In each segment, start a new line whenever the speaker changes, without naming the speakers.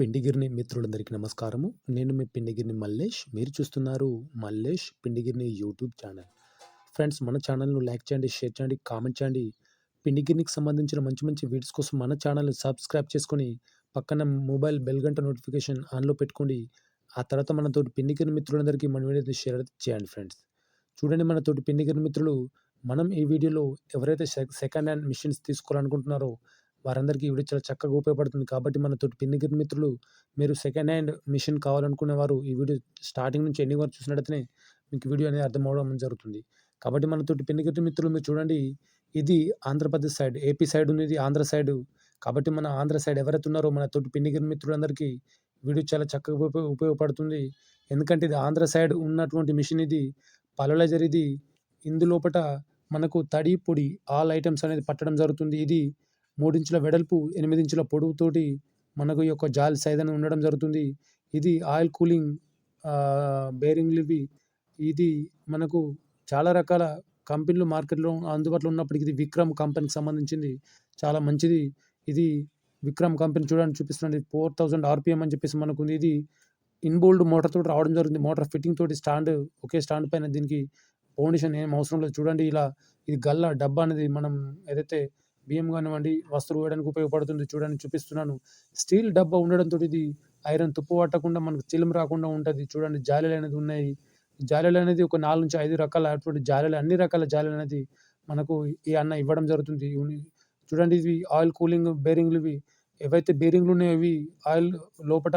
పిండిగిరిని మిత్రులందరికీ నమస్కారము. నేను మీ పిండిగిరిని మల్లేష్. మీరు చూస్తున్నారు Mallesh Pindigirini YouTube channel. Friends మన ఛానల్‌ను లైక్ చేయండి, షేర్ చేయండి, కామెంట్ చేయండి. పిండిగిరికి సంబంధించిన మంచి మంచి వీడియోస్ కోసం మన ఛానల్‌ని సబ్స్క్రైబ్ చేసుకొని పక్కన మొబైల్ బెల్ గంట నోటిఫికేషన్ ఆన్‌లో పెట్టుకోండి. ఆ తర్వాత మనతోటి పిండిగిరి మిత్రులందరికీ మన వీడియోని షేర్ చేయండి ఫ్రెండ్స్. చూడండి మనతోటి పిండిగిరి మిత్రులు మనం ఈ వీడియోలో ఎవరైతే సె సెకండ్ హ్యాండ్ మిషన్స్ తీసుకోవాలనుకుంటున్నారో వారందరికీ వీడియో చాలా చక్కగా ఉపయోగపడుతుంది. కాబట్టి మన తోటి పిండిగిరి మిత్రులు మీరు సెకండ్ హ్యాండ్ మిషన్ కావాలనుకునేవారు ఈ వీడియో స్టార్టింగ్ నుంచి ఎండింగ్ వరకు చూసినట్టయితేనే మీకు వీడియో అనేది అర్థం అవ్వడం జరుగుతుంది. కాబట్టి మనతోటి పిండిగిరి మిత్రులు మీరు చూడండి ఇది ఆంధ్రప్రదేశ్ సైడ్, ఏపీ సైడ్ ఉన్నది ఆంధ్ర సైడ్ కాబట్టి మన ఆంధ్ర సైడ్ ఎవరైతే ఉన్నారో మన తోటి పిండిగిరి మిత్రులందరికీ వీడియో చాలా చక్కగా ఉపయోగ ఉపయోగపడుతుంది. ఎందుకంటే ఇది ఆంధ్ర సైడ్ ఉన్నటువంటి మిషన్ ఇది. పలులైజర్ ఇది. ఇందులోపట మనకు తడి, పొడి ఆల్ ఐటమ్స్ అనేది పట్టడం జరుగుతుంది. ఇది 3 ఇంచుల వెడల్పు, ఎనిమిది ఇంచుల పొడవుతోటి మనకు యొక్క జాల్ సైజ్ అనేది ఉండడం జరుగుతుంది. ఇది ఆయిల్ కూలింగ్ ఆహ్, బేరింగ్‌లు ఇవి. ఇది మనకు చాలా రకాల కంపెనీలు మార్కెట్‌లో అందుబాటులో ఉన్నప్పటికి ఇది విక్రమ్ కంపెనీకి సంబంధించింది. చాలా మంచిది. ఇది విక్రమ్ కంపెనీ చూడండి చూపిస్తున్నాను. 4000 ఆర్‌పిఎం అని చెప్పేసి మనకు ఇది ఇన్‌బోల్డ్ మోటార్ తోటి రావడం జరిగింది. మోటార్ ఫిట్టింగ్ తోటి స్టాండ్ ఒకే స్టాండ్ పైన దీనికి ఫౌండేషన్ ఏం అవసరం లేదు. చూడండి ఇలా ఇది గల్ల డబ్బా అనేది మనం ఏదైతే బియ్యం కానివ్వండి, వస్తువులు వేయడానికి ఉపయోగపడుతుంది. చూడండి చూపిస్తున్నాను. స్టీల్ డబ్బా ఉండడంతో ఇది ఐరన్ తుప్పు పట్టకుండా మనకు చిలం రాకుండా ఉంటుంది చూడండి జాలీలు అనేది ఉన్నాయి. జాలీలు అనేది ఒక 4-5 రకాల అటువంటి జాలీలు అన్ని రకాల జాలీలు అనేది మనకు ఈ అన్న ఇవ్వడం జరుగుతుంది. చూడండి ఇవి ఆయిల్ కూలింగ్ బేరింగ్‌లు ఇవి. ఏవైతే బేరింగ్‌లు ఉన్నాయో ఇవి ఆయిల్ లోపట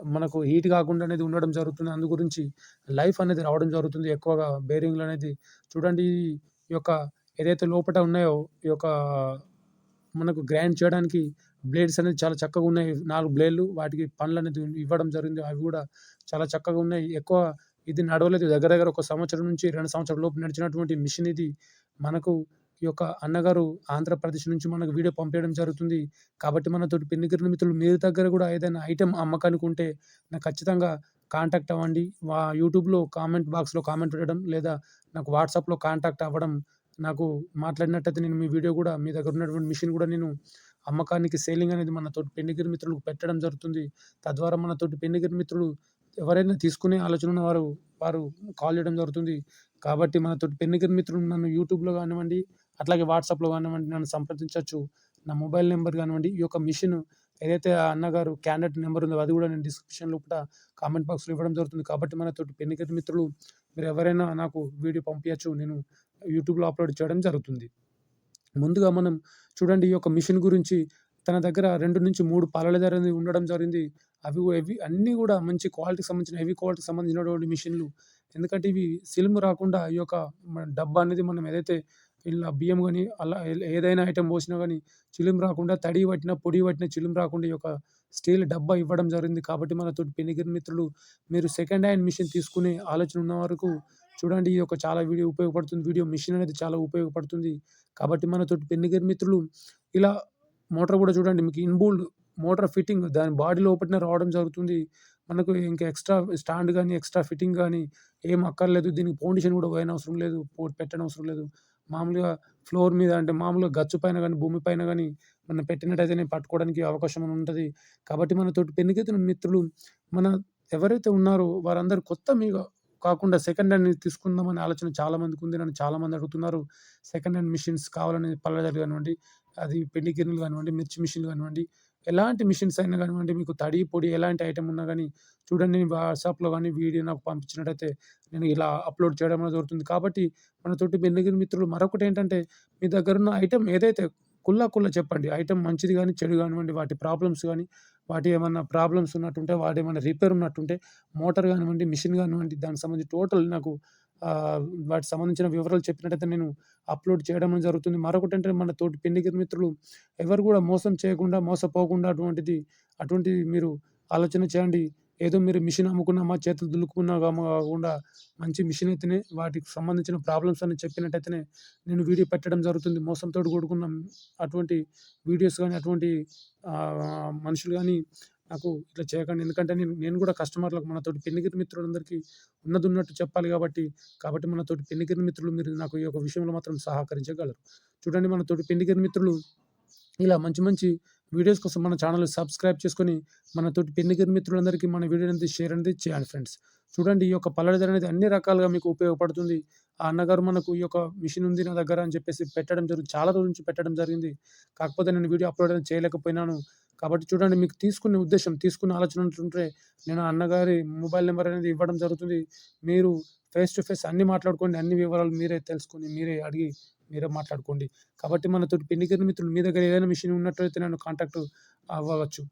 మనకు హీట్ కాకుండా అనేది ఉండడం జరుగుతుంది. అందు గురించి లైఫ్ అనేది రావడం జరుగుతుంది ఎక్కువగా బేరింగ్‌లు అనేది. చూడండి ఈ యొక్క ఏదైతే లోపట ఉన్నాయో ఈ యొక్క మనకు గ్రైండ్ చేయడానికి బ్లేడ్స్ అనేది చాలా చక్కగా ఉన్నాయి. నాలుగు బ్లేడ్లు వాటికి పండ్లు అనేది ఇవ్వడం జరిగింది. అవి కూడా చాలా చక్కగా ఉన్నాయి. ఎక్కువ ఇది నడవలేదు. దగ్గర దగ్గర ఒక సంవత్సరం నుంచి రెండు సంవత్సరాల లోపు నడిచినటువంటి మిషన్ ఇది. మనకు ఈ యొక్క అన్నగారు ఆంధ్రప్రదేశ్ నుంచి మనకు వీడియో పంపించడం జరుగుతుంది. కాబట్టి మనతో పిండిగిరి మిత్రులు మీ దగ్గర కూడా ఏదైనా ఐటెం అమ్మకానికి ఉంటే నాకు ఖచ్చితంగా కాంటాక్ట్ అవ్వండి. యూట్యూబ్‌లో కామెంట్ బాక్స్‌లో కామెంట్ పెట్టడం లేదా నాకు వాట్సాప్‌లో కాంటాక్ట్ అవ్వడం నాకు మాట్లాడినట్టయితే నేను మీ వీడియో కూడా మీ దగ్గర ఉన్నటువంటి మిషన్ కూడా నేను అమ్మకానికి సేలింగ్ అనేది మన తోటి పిండిగిరి మిత్రులకు పెట్టడం జరుగుతుంది. తద్వారా మన తోటి పిండిగిరి మిత్రులు ఎవరైనా తీసుకునే ఆలోచన ఉన్న వారు కాల్ చేయడం జరుగుతుంది. కాబట్టి మన తోటి పిండిగిరి మిత్రులు నన్ను యూట్యూబ్‌లో కానివ్వండి, అట్లాగే వాట్సాప్‌లో కానివ్వండి నన్ను సంప్రదించవచ్చు నా మొబైల్ నెంబర్ కానివ్వండి, ఈ యొక్క మిషన్ ఏదైతే ఆ అన్నగారు క్యాండిడేట్ నెంబర్ ఉందో అది కూడా నేను డిస్క్రిప్షన్ లోపట కామెంట్ బాక్స్‌లో ఇవ్వడం జరుగుతుంది. కాబట్టి మన తోటి పిండిగిరి మిత్రులు మీరు ఎవరైనా నాకు వీడియో పంపించచ్చు నేను యూట్యూబ్‌లో అప్‌లోడ్ చేయడం జరుగుతుంది. ముందుగా మనం చూడండి ఈ యొక్క మిషన్ గురించి తన దగ్గర 2-3 పాలలైజర్ అనేది ఉండడం జరిగింది. అవి ఇవి అన్నీ కూడా మంచి క్వాలిటీకి సంబంధించిన హెవీ క్వాలిటీకి సంబంధించినటువంటి మిషన్‌లు. ఎందుకంటే ఇవి సిల్మ్ రాకుండా ఈ యొక్క డబ్బా అనేది మనం ఏదైతే ఇలా బియ్యం కానీ అలా ఏదైనా ఐటెం పోసినా కానీ చిలుము రాకుండా తడి పట్టిన పొడి పట్టిన చిలుము రాకుండా ఈ యొక్క స్టీల్ డబ్బా ఇవ్వడం జరిగింది. కాబట్టి మన తోటి పెనిగిరి మిత్రులు మీరు సెకండ్ హ్యాండ్ మిషన్ తీసుకునే ఆలోచన ఉన్న వరకు చూడండి ఈ యొక్క చాలా వీడియో ఉపయోగపడుతుంది. వీడియో మిషన్ అనేది చాలా ఉపయోగపడుతుంది. కాబట్టి మనతోటి పెన్నిగర్ మిత్రులు ఇలా మోటార్ కూడా చూడండి మీకు ఇన్‌బోల్డ్ మోటార్ ఫిట్టింగ్ దాని బాడీ లోపటనే రావడం జరుగుతుంది. మనకు ఇంకా ఎక్స్‌ట్రా స్టాండ్ కానీ ఎక్స్‌ట్రా ఫిట్టింగ్ కానీ ఏం అక్కర్లేదు. దీనికి ఫౌండేషన్ కూడా వేయనవసరం లేదు. పో పెట్టనవసరం లేదు. మామూలుగా ఫ్లోర్ మీద అంటే మామూలుగా గచ్చు పైన కానీ భూమి పైన కానీ మనం పెట్టినట్టయితేనే పట్టుకోవడానికి అవకాశం ఉంటుంది కాబట్టి మనతోటి పెన్నికెత్తిన మిత్రులు మన ఎవరైతే ఉన్నారో వారందరూ కొత్త మీద కాకుండా సెకండ్ హ్యాండ్ తీసుకుందాం ఆలోచన చాలా మందికి ఉంది. నన్ను చాలామంది అడుగుతున్నారు. సెకండ్ హ్యాండ్ మిషన్స్ కావాలని పల్లెదారు కానివ్వండి, అది పెండి గిన్నెలు కానివ్వండి, మిర్చి మిషన్‌లు కానివ్వండి, ఎలాంటి మిషన్స్ అయినా కానివ్వండి మీకు తడి, పొడి ఎలాంటి ఐటెం ఉన్నా కానీ చూడండి వాట్సాప్‌లో కానీ వీడియో నాకు పంపించినట్టయితే నేను ఇలా అప్‌లోడ్ చేయడం అనేది జరుగుతుంది. కాబట్టి మనతోటి పిండిగిరి మిత్రులు మరొకటేంటంటే మీ దగ్గర ఉన్న ఐటెం ఏదైతే కుల్లా కుల్లా చెప్పండి. ఐటెం మంచిది కానీ చెడు కానివ్వండి, వాటి ప్రాబ్లమ్స్ కానీ వాటి ఏమన్నా ప్రాబ్లమ్స్ ఉన్నట్టుంటే, వాటి ఏమైనా రిపేర్ ఉన్నట్టుంటే మోటార్ కానివ్వండి, మిషన్ కానివ్వండి దానికి సంబంధించి టోటల్ నాకు వాటికి సంబంధించిన వివరాలు చెప్పినట్టయితే నేను అప్‌లోడ్ చేయడం జరుగుతుంది మరొకటి అంటే మన తోటి పిండిగిరి మిత్రులు ఎవరు కూడా మోసం చేయకుండా, మోసపోకుండా అటువంటిది అటువంటిది మీరు ఆలోచన చేయండి. ఏదో మీరు మిషన్ అమ్ముకున్నామా, చేతులు దులుకున్నామా కాకుండా మంచి మిషన్ అయితేనే వాటికి సంబంధించిన ప్రాబ్లమ్స్ అని చెప్పినట్టయితేనే నేను వీడియో పెట్టడం జరుగుతుంది. మోసంతో కూడుకున్న అటువంటి వీడియోస్ కానీ అటువంటి మనుషులు కానీ నాకు ఇట్లా చేయకండి. ఎందుకంటే నేను నేను కూడా కస్టమర్‌లకు మనతోటి పిండిగిరి మిత్రులందరికీ ఉన్నది ఉన్నట్టు చెప్పాలి కాబట్టి, కాబట్టి మనతోటి పిండిగిరి మిత్రులు మీరు నాకు ఈ యొక్క విషయంలో మాత్రం సహకరించగలరు. చూడండి మనతోటి పిండిగిరి మిత్రులు ఇలా మంచి మంచి వీడియోస్ కోసం మన ఛానల్ సబ్స్క్రైబ్ చేసుకొని మన తోటి పెన్నిగిరి మిత్రులందరికీ మన వీడియో అనేది షేర్ అనేది చేయండి ఫ్రెండ్స్. చూడండి ఈ యొక్క పల్లెడదర అనేది అన్ని రకాలుగా మీకు ఉపయోగపడుతుంది. ఆ అన్నగారు మనకు ఈ యొక్క మిషన్ ఉంది నా దగ్గర అని చెప్పేసి పెట్టడం జరుగుతుంది చాలా రోజుల నుంచి పెట్టడం జరిగింది. కాకపోతే నేను వీడియో అప్లోడ్ అనేది చేయలేకపోయినాను. కాబట్టి చూడండి మీకు తీసుకునే ఉద్దేశం తీసుకునే ఆలోచన ఉంటుంటే నేను అన్నగారి మొబైల్ నెంబర్ అనేది ఇవ్వడం జరుగుతుంది. మీరు ఫేస్ టు ఫేస్ అన్ని మాట్లాడుకోండి అన్ని వివరాలు మీరే తెలుసుకొని మీరే అడిగి మీరే మాట్లాడుకోండి. కాబట్టి మన తోటి పెన్నిగిరి మిత్రులు మీ దగ్గర ఏదైనా మిషన్ ఉన్నట్టయితే నన్ను కాంటాక్ట్ అవ్వవచ్చు